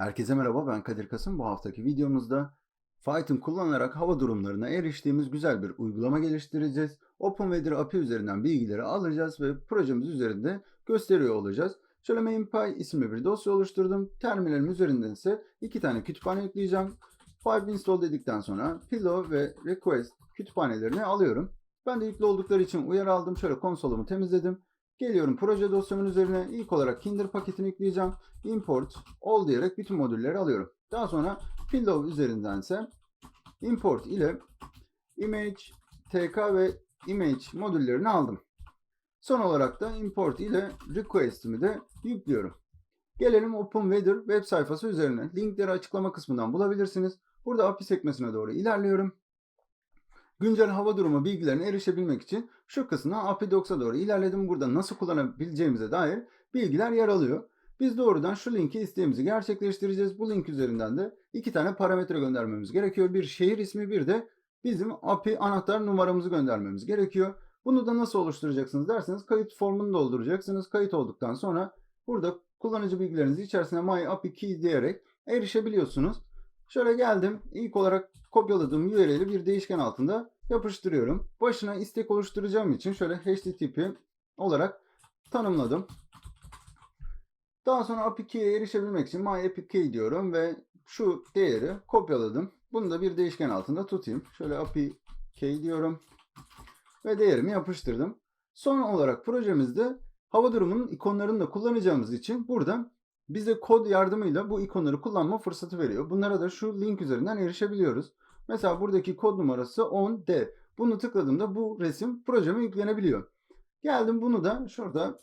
Herkese merhaba ben Kadir Kasım. Bu haftaki videomuzda Python kullanarak hava durumlarına eriştiğimiz güzel bir uygulama geliştireceğiz. OpenWeather API üzerinden bilgileri alacağız ve projemiz üzerinde gösteriyor olacağız. Şöyle MainPy isimli bir dosya oluşturdum. Terminalim üzerinden ise iki tane kütüphane yükleyeceğim. Pipe install dedikten sonra pillow ve request kütüphanelerini alıyorum. Ben de yüklü oldukları için uyarı aldım. Şöyle konsolumu temizledim. Geliyorum proje dosyamın üzerine ilk olarak Kinder paketini yükleyeceğim. Import all diyerek bütün modülleri alıyorum. Daha sonra Pillow üzerindense import ile image, tk ve image modüllerini aldım. Son olarak da import ile request'imi de yüklüyorum. Gelelim OpenWeather web sayfası üzerine. Linkleri açıklama kısmından bulabilirsiniz. Burada API sekmesine doğru ilerliyorum. Güncel hava durumu bilgilerine erişebilmek için şu kısmına API Docs'a doğru ilerledim. Burada nasıl kullanabileceğimize dair bilgiler yer alıyor. Biz doğrudan şu linki isteğimizi gerçekleştireceğiz. Bu link üzerinden de iki tane parametre göndermemiz gerekiyor. Bir şehir ismi bir de bizim API anahtar numaramızı göndermemiz gerekiyor. Bunu da nasıl oluşturacaksınız derseniz kayıt formunu dolduracaksınız. Kayıt olduktan sonra burada kullanıcı bilgilerinizi içerisine My API Key diyerek erişebiliyorsunuz. Şöyle geldim. İlk olarak kopyaladığım URL'i bir değişken altında yapıştırıyorum. Başına istek oluşturacağım için şöyle HTTP olarak tanımladım. Daha sonra API key'e erişebilmek için my API key diyorum ve şu değeri kopyaladım. Bunu da bir değişken altında tutayım. Şöyle API key diyorum ve değerimi yapıştırdım. Son olarak projemizde hava durumunun ikonlarını da kullanacağımız için burada bize kod yardımıyla bu ikonları kullanma fırsatı veriyor. Bunlara da şu link üzerinden erişebiliyoruz. Mesela buradaki kod numarası 10D. Bunu tıkladığımda bu resim projeme yüklenebiliyor. Geldim bunu da şurada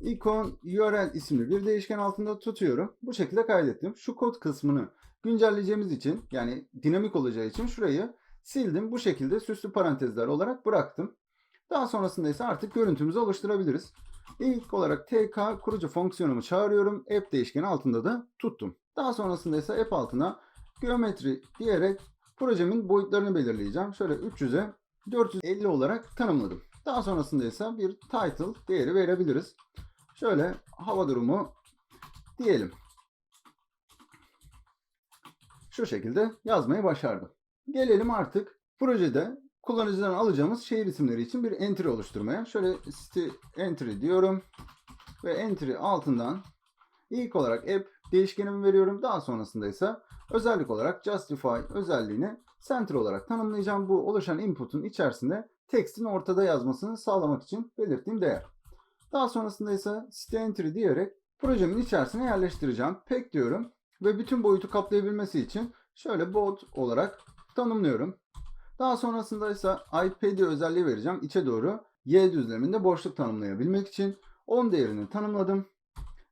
icon URL isimli bir değişken altında tutuyorum. Bu şekilde kaydettim. Şu kod kısmını güncelleyeceğimiz için yani dinamik olacağı için şurayı sildim. Bu şekilde süslü parantezler olarak bıraktım. Daha sonrasında ise artık görüntümüzü oluşturabiliriz. İlk olarak tk kurucu fonksiyonumu çağırıyorum. App değişkeni altında da tuttum. Daha sonrasında ise app altına geometri diyerek projemin boyutlarını belirleyeceğim. Şöyle 300'e 450 olarak tanımladım. Daha sonrasında ise bir title değeri verebiliriz. Şöyle hava durumu diyelim. Şu şekilde yazmayı başardım. Gelelim artık projede kullanıcıdan alacağımız şehir isimleri için bir entry oluşturmaya. Şöyle city entry diyorum ve entry altından ilk olarak app değişkenimi veriyorum. Daha sonrasında ise özellik olarak justify özelliğini center olarak tanımlayacağım. Bu oluşan input'un içerisinde tekstin ortada yazmasını sağlamak için belirttiğim değer. Daha sonrasında ise site entry diyerek projemin içerisine yerleştireceğim. Pek diyorum ve bütün boyutu kaplayabilmesi için şöyle bold olarak tanımlıyorum. Daha sonrasında ise IPD özelliği vereceğim. İçe doğru Y düzleminde boşluk tanımlayabilmek için 10 değerini tanımladım.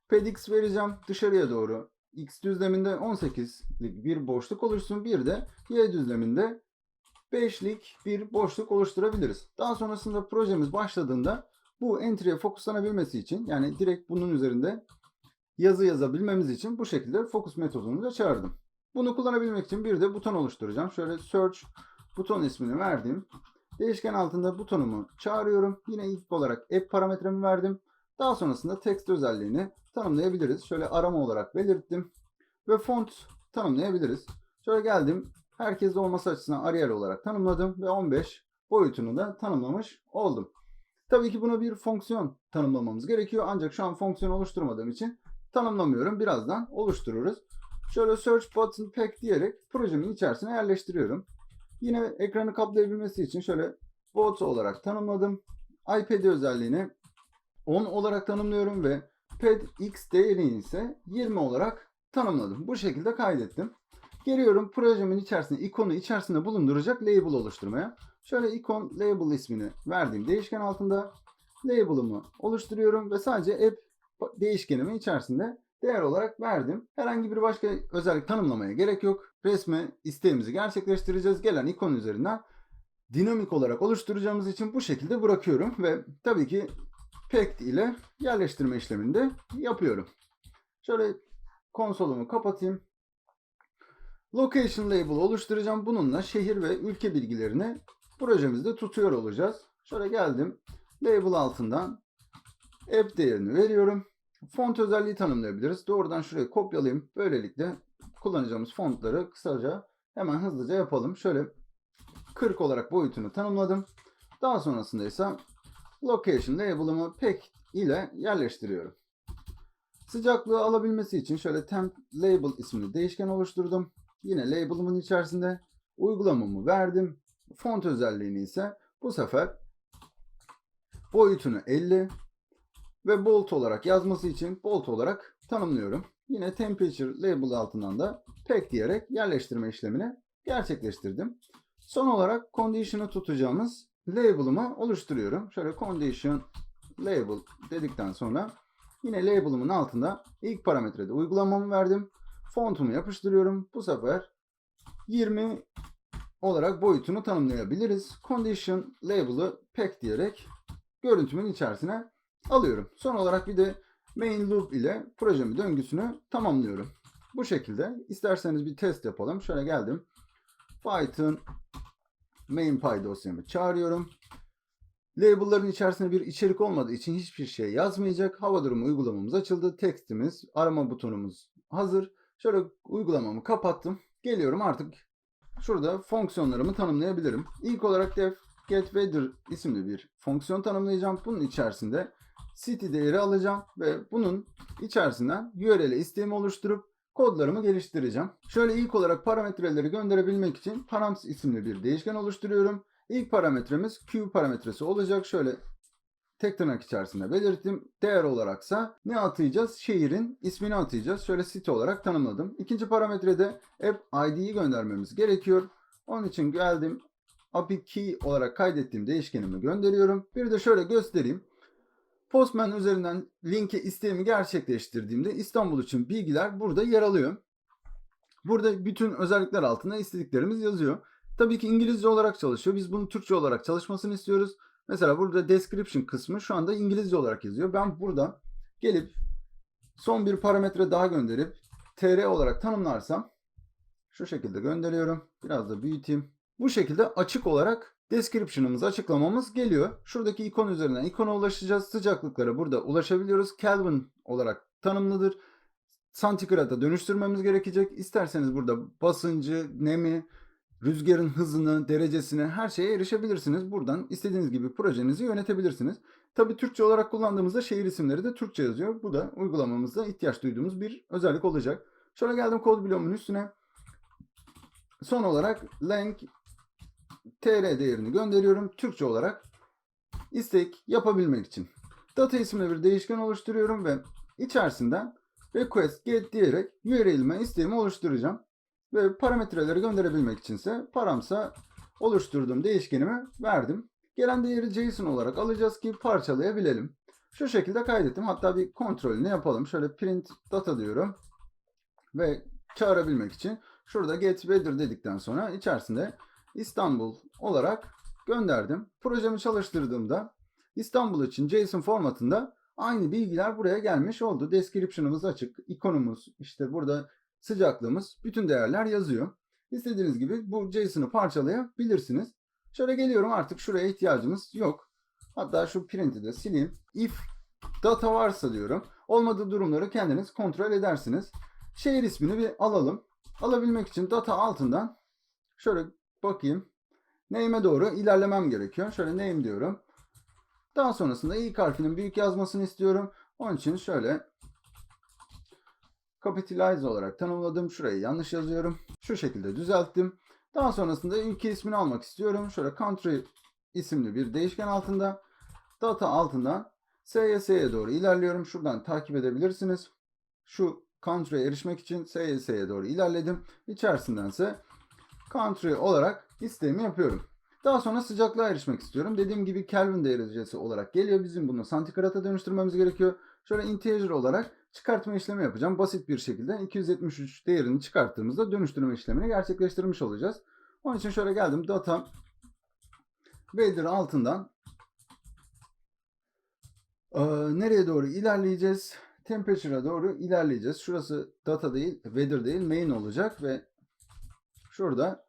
Pedix vereceğim. Dışarıya doğru X düzleminde 18'lik bir boşluk oluşsun. Bir de Y düzleminde 5'lik bir boşluk oluşturabiliriz. Daha sonrasında projemiz başladığında bu entry'e fokuslanabilmesi için yani direkt bunun üzerinde yazı yazabilmemiz için bu şekilde focus metodunu da çağırdım. Bunu kullanabilmek için bir de buton oluşturacağım. Şöyle search buton ismini verdim. Değişken altında butonumu çağırıyorum. Yine ilk olarak app parametremi verdim. Daha sonrasında text özelliğini tanımlayabiliriz. Şöyle arama olarak belirttim. Ve font tanımlayabiliriz. Şöyle geldim. Herkeste olması açısından Arial olarak tanımladım. Ve 15 boyutunu da tanımlamış oldum. Tabii ki buna bir fonksiyon tanımlamamız gerekiyor. Ancak şu an fonksiyon oluşturmadığım için tanımlamıyorum. Birazdan oluştururuz. Şöyle search button pack diyerek projemin içerisine yerleştiriyorum. Yine ekranı kaplayabilmesi için şöyle bot olarak tanımladım. iPad özelliğini 10 olarak tanımlıyorum ve pad x değerini ise 20 olarak tanımladım. Bu şekilde kaydettim. Geliyorum projemin içerisinde ikonu içerisinde bulunduracak label oluşturmaya. Şöyle ikon label ismini verdiğim değişken altında label'ımı oluşturuyorum ve sadece app değişkenimin içerisinde değer olarak verdim. Herhangi bir başka özellik tanımlamaya gerek yok. Resme isteğimizi gerçekleştireceğiz. Gelen ikon üzerinden dinamik olarak oluşturacağımız için bu şekilde bırakıyorum ve tabii ki packed ile yerleştirme işlemini de yapıyorum. Şöyle konsolumu kapatayım. Location label oluşturacağım. Bununla şehir ve ülke bilgilerini projemizde tutuyor olacağız. Şöyle geldim. Label altından app değerini veriyorum. Font özelliği tanımlayabiliriz. Doğrudan şuraya kopyalayayım. Böylelikle kullanacağımız fontları kısaca hemen hızlıca yapalım. Şöyle 40 olarak boyutunu tanımladım. Daha sonrasında ise location label'ımı pek ile yerleştiriyorum. Sıcaklığı alabilmesi için şöyle temp label isimli değişken oluşturdum. Yine label'ımın içerisinde uygulamamı verdim. Font özelliğini ise bu sefer boyutunu 50 ve bold olarak yazması için bold olarak tanımlıyorum. Yine temperature label altından da pek diyerek yerleştirme işlemini gerçekleştirdim. Son olarak condition'ı tutacağımız label'ımı oluşturuyorum. Şöyle condition label dedikten sonra yine label'ımın altında ilk parametrede uygulamamı verdim. Fontumu yapıştırıyorum. Bu sefer 20 olarak boyutunu tanımlayabiliriz. Condition label'ı pek diyerek görüntümün içerisine alıyorum. Son olarak bir de main loop ile projemin döngüsünü tamamlıyorum. Bu şekilde isterseniz bir test yapalım. Şöyle geldim. Python main.py dosyamı çağırıyorum. Label'ların içerisinde bir içerik olmadığı için hiçbir şey yazmayacak. Hava durumu uygulamamız açıldı. Tekstimiz, arama butonumuz hazır. Şöyle uygulamamı kapattım. Geliyorum artık şurada fonksiyonlarımı tanımlayabilirim. İlk olarak def get weather isimli bir fonksiyon tanımlayacağım. Bunun içerisinde city değeri alacağım ve bunun içerisinden URL isteğimi oluşturup kodlarımı geliştireceğim. Şöyle ilk olarak parametreleri gönderebilmek için params isimli bir değişken oluşturuyorum. İlk parametremiz Q parametresi olacak. Şöyle tek tırnak içerisinde belirttim. Değer olaraksa ne atayacağız? Şehrin ismini atayacağız. Şöyle city olarak tanımladım. İkinci parametrede app ID'yi göndermemiz gerekiyor. Onun için geldim. API key olarak kaydettiğim değişkenimi gönderiyorum. Bir de şöyle göstereyim. Postman üzerinden linke isteğimi gerçekleştirdiğimde İstanbul için bilgiler burada yer alıyor. Burada bütün özellikler altında istediklerimiz yazıyor. Tabii ki İngilizce olarak çalışıyor. Biz bunu Türkçe olarak çalışmasını istiyoruz. Mesela burada description kısmı şu anda İngilizce olarak yazıyor. Ben burada gelip son bir parametre daha gönderip tr olarak tanımlarsam şu şekilde gönderiyorum. Biraz da büyüteyim. Bu şekilde açık olarak description'ımız, açıklamamız geliyor. Şuradaki ikon üzerinden ikona ulaşacağız. Sıcaklıklara burada ulaşabiliyoruz. Kelvin olarak tanımlıdır. Santigrada dönüştürmemiz gerekecek. İsterseniz burada basıncı, nemi, rüzgarın hızını, derecesine her şeye erişebilirsiniz. Buradan istediğiniz gibi projenizi yönetebilirsiniz. Tabii Türkçe olarak kullandığımızda şehir isimleri de Türkçe yazıyor. Bu da uygulamamızda ihtiyaç duyduğumuz bir özellik olacak. Şöyle geldim kod bloğumun üstüne. Son olarak length tr değerini gönderiyorum. Türkçe olarak istek yapabilmek için. Data isimli bir değişken oluşturuyorum ve içerisinden request get diyerek URL'ime isteğimi oluşturacağım. Ve parametreleri gönderebilmek içinse paramsa oluşturduğum değişkenimi verdim. Gelen değeri JSON olarak alacağız ki parçalayabilelim. Şu şekilde kaydettim. Hatta bir kontrolünü yapalım. Şöyle print data diyorum. Ve çağırabilmek için şurada get weather dedikten sonra içerisinde İstanbul olarak gönderdim. Projemi çalıştırdığımda İstanbul için JSON formatında aynı bilgiler buraya gelmiş oldu. Description'ımız açık, ikonumuz, işte burada sıcaklığımız, bütün değerler yazıyor. İstediğiniz gibi bu JSON'ı parçalayabilirsiniz. Şöyle geliyorum artık şuraya ihtiyacımız yok. Hatta şu print'i de sileyim. If data varsa diyorum. Olmadığı durumları kendiniz kontrol edersiniz. Şehir ismini bir alalım. Alabilmek için data altından şöyle bakayım. Name'e doğru ilerlemem gerekiyor. Şöyle name diyorum. Daha sonrasında ilk harfinin büyük yazmasını istiyorum. Onun için şöyle capitalize olarak tanımladım. Şurayı yanlış yazıyorum. Şu şekilde düzelttim. Daha sonrasında ülke ismini almak istiyorum. Şöyle country isimli bir değişken altında data altından CS'ye doğru ilerliyorum. Şuradan takip edebilirsiniz. Şu country'e erişmek için CS'ye doğru ilerledim. İçerisindense country olarak isteğimi yapıyorum. Daha sonra sıcaklığa erişmek istiyorum. Dediğim gibi Kelvin derecesi olarak geliyor. Bizim bunu santigrata dönüştürmemiz gerekiyor. Şöyle integer olarak çıkartma işlemi yapacağım. Basit bir şekilde 273 değerini çıkarttığımızda dönüştürme işlemini gerçekleştirmiş olacağız. Onun için şöyle geldim. Data weather altından ee, nereye doğru ilerleyeceğiz? Temperature'a doğru ilerleyeceğiz. Şurası data değil, weather değil, main olacak ve şurada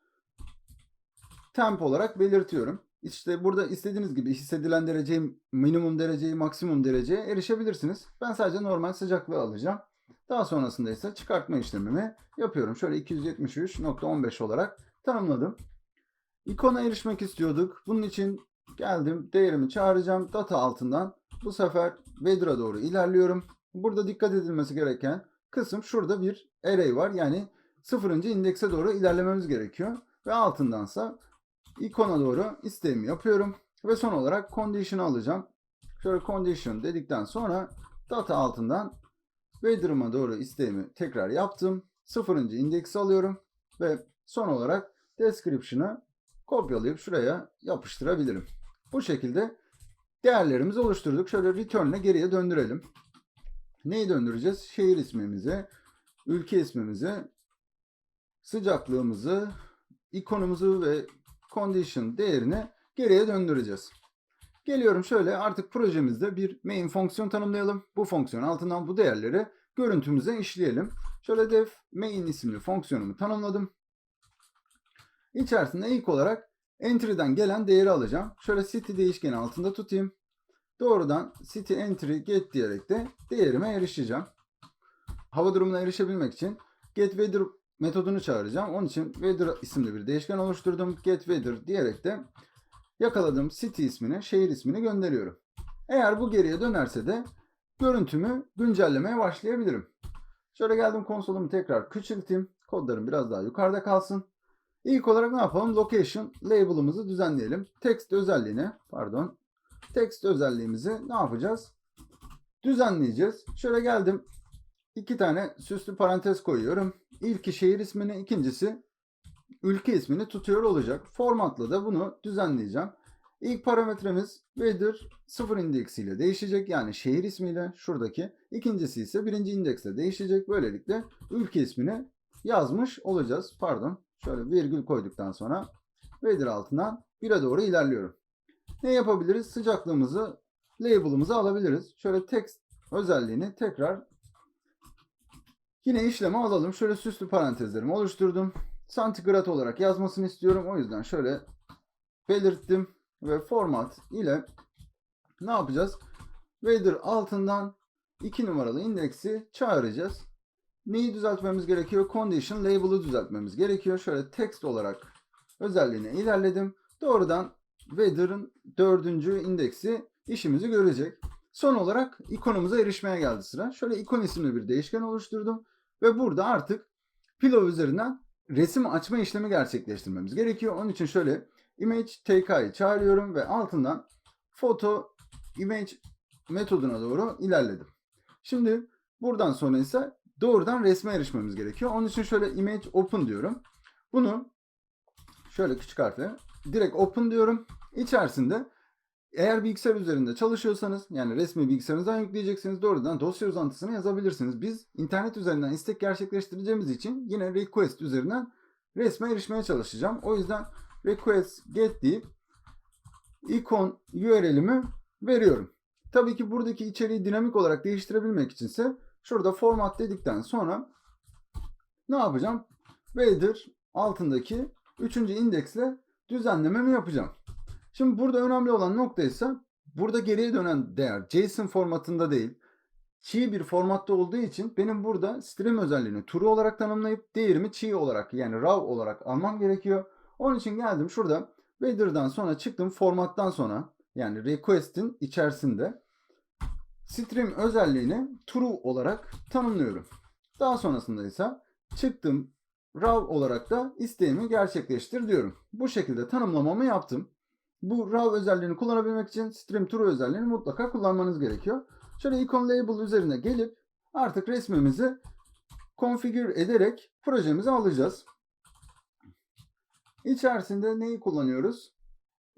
temp olarak belirtiyorum. işte burada istediğiniz gibi hissedilen dereceyi, minimum dereceyi, maksimum dereceye erişebilirsiniz. Ben sadece normal sıcaklığı alacağım. Daha sonrasında ise çıkartma işlemimi yapıyorum. Şöyle 273.15 olarak tanımladım. İkona erişmek istiyorduk. Bunun için geldim değerimi çağıracağım. Data altından bu sefer Weather'a doğru ilerliyorum. Burada dikkat edilmesi gereken kısım şurada bir array var. Yani sıfırıncı indekse doğru ilerlememiz gerekiyor. Ve altındansa ikona doğru isteğimi yapıyorum. Ve son olarak condition'ı alacağım. Şöyle condition dedikten sonra data altından Weather'ıma doğru isteğimi tekrar yaptım. Sıfırıncı indeksi alıyorum. Ve son olarak description'ı kopyalayıp şuraya yapıştırabilirim. Bu şekilde değerlerimizi oluşturduk. Şöyle return'le geriye döndürelim. Neyi döndüreceğiz? Şehir ismimizi, ülke ismimizi, sıcaklığımızı, ikonumuzu ve condition değerini geriye döndüreceğiz. Geliyorum şöyle artık projemizde bir main fonksiyon tanımlayalım. Bu fonksiyon altından bu değerleri görüntümüze işleyelim. Şöyle def main isimli fonksiyonumu tanımladım. İçerisinde ilk olarak entry'den gelen değeri alacağım. Şöyle city değişkeni altında tutayım. Doğrudan city entry get diyerek de değerime erişeceğim. Hava durumuna erişebilmek için get weather metodunu çağıracağım. Onun için weather isimli bir değişken oluşturdum. Get weather diyerek de yakaladığım city ismini, şehir ismini gönderiyorum. Eğer bu geriye dönerse de görüntümü güncellemeye başlayabilirim. Şöyle geldim konsolumu tekrar küçülteyim. Kodlarım biraz daha yukarıda kalsın. İlk olarak ne yapalım? Location label'ımızı düzenleyelim. Text özelliğine, pardon. Text özelliğimizi ne yapacağız? Düzenleyeceğiz. Şöyle geldim. İki tane süslü parantez koyuyorum. İlki şehir ismini, ikincisi ülke ismini tutuyor olacak. Formatla da bunu düzenleyeceğim. İlk parametremiz weather 0 indeksiyle değişecek. Yani şehir ismiyle şuradaki. İkincisi ise birinci indeksle değişecek. Böylelikle ülke ismini yazmış olacağız. Pardon. Şöyle virgül koyduktan sonra weather altından 1'e doğru ilerliyorum. Ne yapabiliriz? Sıcaklığımızı, label'ımızı alabiliriz. Şöyle text özelliğini tekrar yine işleme alalım. Şöyle süslü parantezlerimi oluşturdum. Santigrat olarak yazmasını istiyorum. O yüzden şöyle belirttim ve format ile ne yapacağız? Weather altından 2 numaralı indeksi çağıracağız. Neyi düzeltmemiz gerekiyor? Condition label'ı düzeltmemiz gerekiyor. Şöyle text olarak özelliğine ilerledim. Doğrudan Weather'ın dördüncü indeksi işimizi görecek. Son olarak ikonumuza erişmeye geldi sıra. Şöyle ikon isimli bir değişken oluşturdum. Ve burada artık Pillow üzerinden resim açma işlemi gerçekleştirmemiz gerekiyor. Onun için şöyle image take'ı çağırıyorum ve altından photo image metoduna doğru ilerledim. Şimdi buradan sonra ise doğrudan resme erişmemiz gerekiyor. Onun için şöyle image open diyorum. Bunu şöyle küçük harfle direkt open diyorum. İçerisinde eğer bilgisayar üzerinde çalışıyorsanız yani resmi bilgisayarınızdan yükleyeceksiniz doğrudan dosya uzantısını yazabilirsiniz. Biz internet üzerinden istek gerçekleştireceğimiz için yine request üzerinden resme erişmeye çalışacağım. O yüzden request get deyip ikon URL'imi veriyorum. Tabii ki buradaki içeriği dinamik olarak değiştirebilmek içinse şurada format dedikten sonra ne yapacağım? Weather altındaki 3. indeksle düzenlememi yapacağım. Şimdi burada önemli olan nokta ise burada geriye dönen değer JSON formatında değil. Çiğ bir formatta olduğu için benim burada stream özelliğini true olarak tanımlayıp değerimi çiğ olarak yani raw olarak almam gerekiyor. Onun için geldim şurada weather'dan sonra çıktım formattan sonra yani request'in içerisinde stream özelliğini true olarak tanımlıyorum. Daha sonrasında ise çıktım raw olarak da isteğimi gerçekleştir diyorum. Bu şekilde tanımlamamı yaptım. Bu raw özelliğini kullanabilmek için stream true özelliğini mutlaka kullanmanız gerekiyor. Şöyle icon label üzerine gelip artık resmimizi konfigür ederek projemizi alacağız. İçerisinde neyi kullanıyoruz?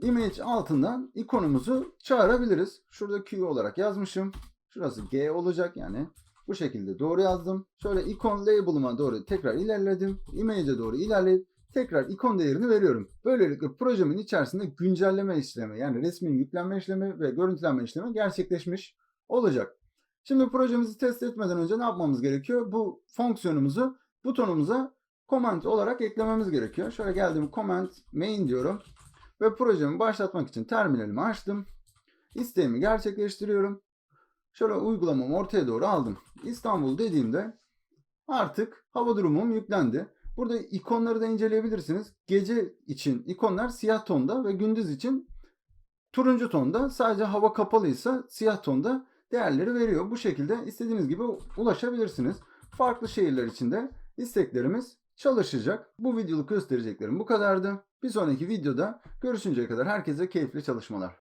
Image altından ikonumuzu çağırabiliriz. Şurada Q olarak yazmışım. Şurası G olacak yani. Bu şekilde doğru yazdım. Şöyle ikon label'ıma doğru tekrar ilerledim. Image'e doğru ilerleyip tekrar ikon değerini veriyorum. Böylelikle projemin içerisinde güncelleme işlemi yani resmin yüklenme işlemi ve görüntülenme işlemi gerçekleşmiş olacak. Şimdi projemizi test etmeden önce ne yapmamız gerekiyor? Bu fonksiyonumuzu butonumuza comment olarak eklememiz gerekiyor. Şöyle geldim comment main diyorum. Ve projemi başlatmak için terminalimi açtım. İsteğimi gerçekleştiriyorum. Şöyle uygulamamı ortaya doğru aldım. İstanbul dediğimde artık hava durumum yüklendi. Burada ikonları da inceleyebilirsiniz. Gece için ikonlar siyah tonda ve gündüz için turuncu tonda. Sadece hava kapalıysa siyah tonda değerleri veriyor. Bu şekilde istediğiniz gibi ulaşabilirsiniz. Farklı şehirler için de isteklerimiz çalışacak. Bu videoluk göstereceklerim bu kadardı. Bir sonraki videoda görüşünceye kadar herkese keyifli çalışmalar.